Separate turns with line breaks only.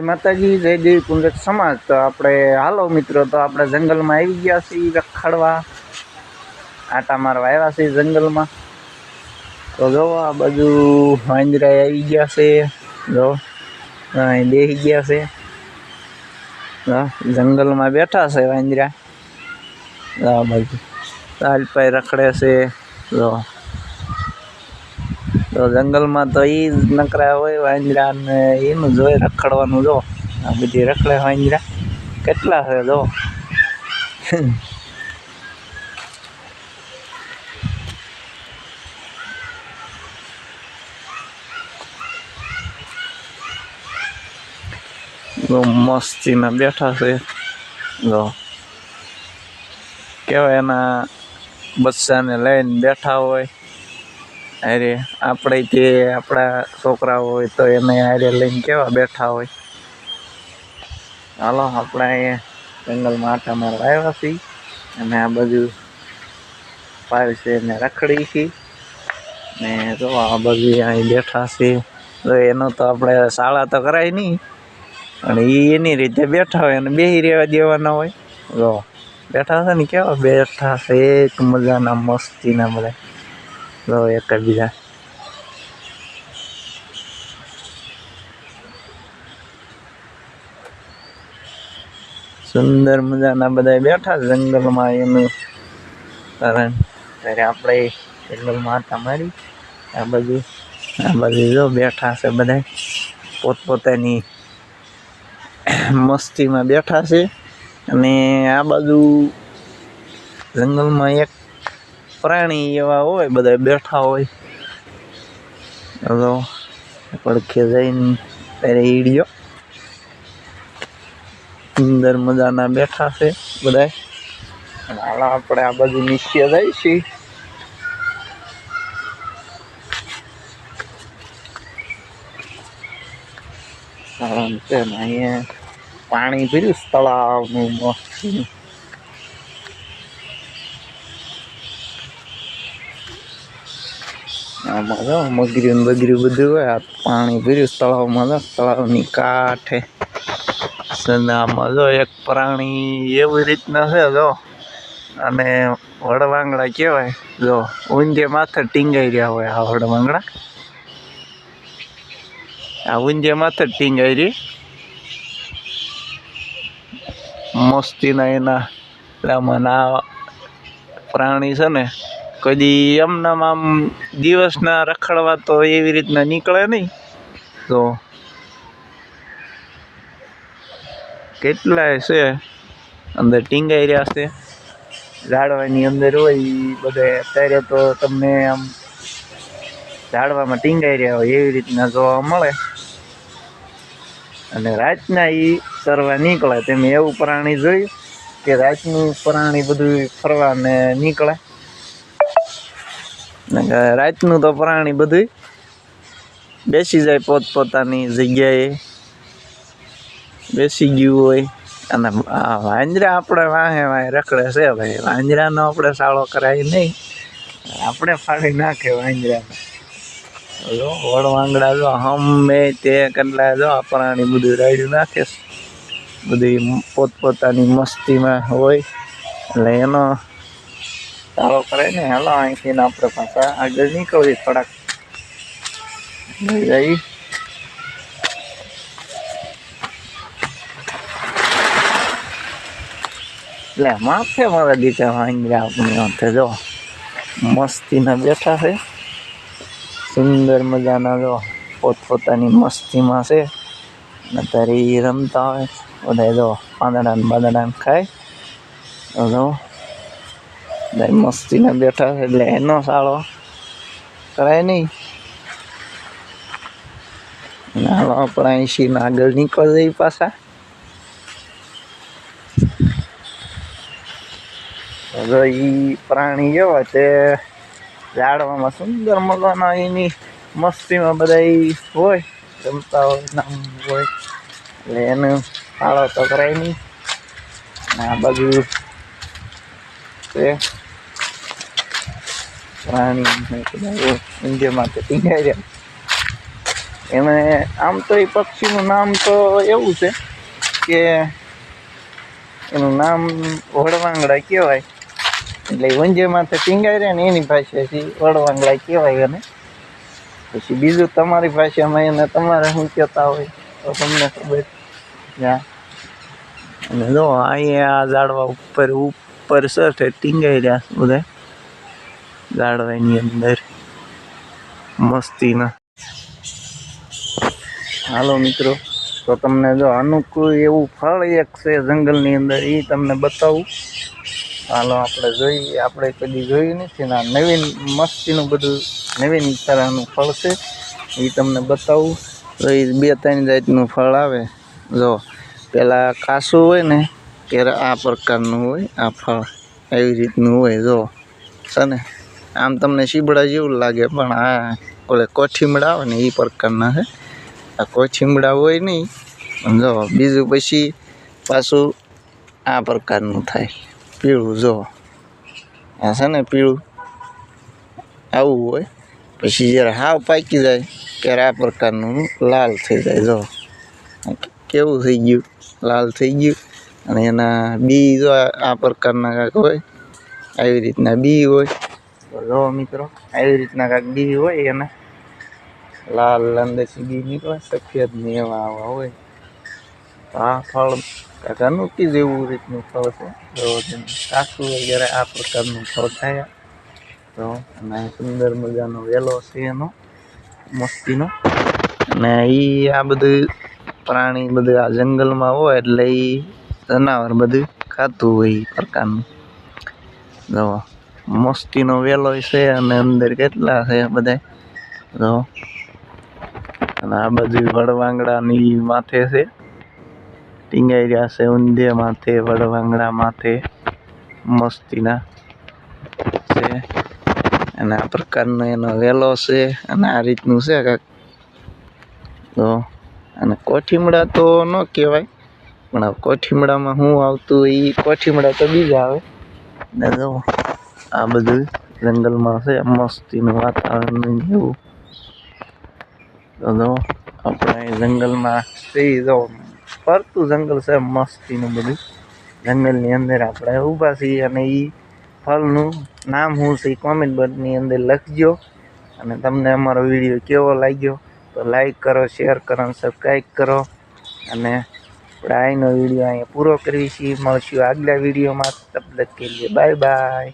માતાજી, જય દેવી કુંજક સમાજ. તો આપણે, હાલો મિત્રો, તો આપણે જંગલમાં આવી ગયા છીએ રખડવા. આટા મારવા આવ્યા છીએ જંગલમાં. તો જો, આ બાજુ વાંદરા આવી ગયા છે. જો, અહીં બેસી ગયા છે. જંગલમાં બેઠા છે વાંદરા. આ બાજુ. તાલપાઈ રખડે છે. જો તો જંગલમાં તો એ જ નકરા હોય વાંદરા ને એનું જોઈ રખડવાનું જો આ બધી રખડે વાંદરા કેટલા છે જો બહુ મસ્તીમાં બેઠા છે જો કેવાય એના બચ્ચાને લઈને બેઠા હોય અરે, આપણે જે આપણા છોકરા હોય તો એને હારે લઈને કેવા બેઠા હોય? હાલો, આપણે અહીંયા જંગલમાં આટા મારવા આવ્યા છીએ. અને આ બાજુ પાય છે ને રખડી છીએ ને જો, આ બાજુ અહીં બેઠા છીએ. તો એનો તો આપણે શાળા તો કરાય નહીં. પણ એ એની રીતે બેઠા હોય અને બેસી રહેવા દેવાના હોય. જો, બેઠા છે ને કેવા? બેઠા છે, એક મજાના, મસ્તીના બધા. જો એક બીજા સુંદર મજાના બધા બેઠા જંગલમાં, એનું કારણ ત્યારે આપણે જંગલમાં હતા મારી. આ બાજુ આ બાજુ જો બેઠા છે બધા. પોતપોતાની મસ્તીમાં બેઠા છે. અને આ બાજુ જંગલમાં એક પ્રાણી એવા હોય બધા બેઠા હોય. હલો, પડખે જઈને ત્યારે ઈડિયો. સુંદર મજાના બેઠા છે બધા હાલ આપણે આ બાજુ નીચે જાય છીએ. કારણ છે ને અહીંયા પાણી પીર્યું તળાવનું મસ્ત. આમાં જો મગર્યું બગર્યું બધું હોય, આ પાણી ભર્યું તળાવમાં જો તળાવની કાંઠે. આમાં જો એક પ્રાણી એવી રીતના છે, જો, અને વડવાંગડા કહેવાય, જો, ઊંધે માથે ટીંગાઈ રહ્યા હોય આ વડવાંગડા. આ ઊંધે માથે ટીંગાઈ રહી. મસ્તીના એના, એટલે આમાં પ્રાણી છે ને કદી એમનામ આમ દિવસના રખડવા તો એવી રીતના નીકળે નહીં. તો કેટલાય છે, અંદર ટીંગાઈ રહ્યા છે. ઝાડવાની અંદર હોય બધે, અત્યારે તો તમને આમ ઝાડવામાં ટીંગાઈ રહ્યા હોય એવી રીતના જોવા મળે. અને રાતના એ ફરવા નીકળે. તમે એવું પ્રાણી જોયું કે રાતનું પ્રાણી બધું ફરવા ને નીકળે. રાતનું તો પ્રાણી બધું બેસી જાય પોતપોતાની જગ્યાએ. બેસી ગયું હોય. અને આ વાંજરા આપણે વાહે વાહે રખડે છે ભાઈ. વાંજરાનો આપણે સાળો કરાય નહીં. આપણે ફાડી નાખે વાંદરાને જો વડવાંગડા જો, હમે તે કેટલા જો પ્રાણી બધું રાડ્યું નાખે બધી પોતપોતાની મસ્તીમાં હોય. એટલે એનો સારો કરે ને, હાલો, અહીંથી આપણે પાછા આગળ નીકળીએ થોડાક. જઈ. એટલે માથે મારા દીકરા વાંદરા આપણી હાથે જો. મસ્તીના બેઠા છે. સુંદર મજાના, જો, પોતપોતાની મસ્તીમાં છે. અને ત્યારે એ રમતા હોય. બધા જો પાંદડા ને બાંદડા ને ખાય જો. બધા મસ્તીના બેઠા છે. એટલે એનો સાળો. કરાય નહીં. નાળો પણ અહીંથી આગળ નીકળશે જઈએ પાછા. હવે એ પ્રાણી જેવા તે ઝાડવામાં સુંદર મજાના એની મસ્તીમાં બધા હોય, રમતા હોય, નામ હોય. એટલે એનું ફાળો તો કરાય નહીં. આ બાજુ છે. પ્રાણી ઇન્ડિયામાં તો એને આમ તો એ પક્ષીનું નામ તો એવું છે કે એનું નામ વડવાંગડા કહેવાય. એટલે વંજે માથે ટીંગાઈ રહે ને એની ભાષાથી વડવાંગડા કહેવાય અને પછી બીજું તમારી ભાષામાં એને તમારે શું કહેતા હોય તો તમને ખબર. ત્યાં અને જો અહીંયા આ ઝાડવા ઉપર ઉપર સઠે ટીંગાઈ રહ્યા બધા. ઝાડવાની અંદર. મસ્તીના. હાલો મિત્રો, તો તમને જો અનુકૂળ એવું ફળ એક છે જંગલની અંદર એ તમને બતાવું. હાલો આપણે જોઈએ, આપણે કદી જોયું નથી ને આ નવીન મસ્તીનું બધું, નવીન તરહનું ફળ છે એ તમને બતાવું. તો એ બે ત્રણ જાતનું ફળ આવે. જો પહેલાં કાસું હોય ને ત્યારે આ પ્રકારનું હોય, આ ફળ એવી રીતનું હોય, જો. છે ને? આમ તમને શીબડા જેવું લાગે, પણ આ ઓલે કોઠીમડા આવે ને એ પ્રકારના છે. આ કોઠીમડા હોય નહીં, પણ જો, બીજું પછી પાછું આ પ્રકારનું થાય. પીળું, જો. આ છે ને પીળું, આવું હોય. પછી જ્યારે હાવ પાકી જાય, ત્યારે આ પ્રકારનું લાલ થઈ જાય, જો. કેવું થઈ ગયું? લાલ થઈ ગયું? અને એના બી જો આ પ્રકારના કાંક હોય, આવી રીતના બી હોય. જો મિત્રો, આવી રીતના કાંક બી હોય એના. લાલ અંદરથી બી નીકળે, સફેદ ને એવા આવા હોય. આ ફળ કાંઈક અનુકી જેવું રીતનું ફળ છે. જો વગેરે આ પ્રકારનું ફળ થાય. તો અને સુંદર મજાનો વેલો છે એનો, મસ્તીનો. અને એ આ બધું પ્રાણી બધું આ જંગલમાં હોય એટલે એ જનાવર બધું ખાતું હોય પ્રકારનું. જો, મસ્તીનો વેલો છે અને અંદર કેટલા છે બધા જો, અને આ બધું વડવાંગડાની માથે છે. ટીંગાઈ રહ્યા છે ઊંધે માથે, વડવાંગડા માથે, મસ્તીના છે. અને આ પ્રકારનો એનો વેલો છે અને આ રીતનું છે કાંઈક તો અને કોઠીમડા તો ન કહેવાય. પણ કોઠીમડામાં હું આવતું એ કોઠીમડા તો બીજા આવે. ને જો, આ બધું જંગલમાં છે, મસ્તીનું વાતાવરણ જેવું તો જો, આપણે જંગલમાં છીએ જો, ફરતું જંગલ છે, મસ્તીનું બધું. જંગલની અંદર આપણે ઊભા છીએ અને એ ફળનું નામ હું છે કોમેન્ટ બોર્ડની અંદર લખજો. અને તમને અમારો વીડિયો કેવો લાગ્યો તો લાઈક કરો શેર કરો સબસ્ક્રાઈબ કરો. અને આપણે અહીંનો વીડિયો અહીંયા પૂરો કરીએ છીએ આગલા વિડીયોમાં. તબ તક કે લીએ બાય બાય.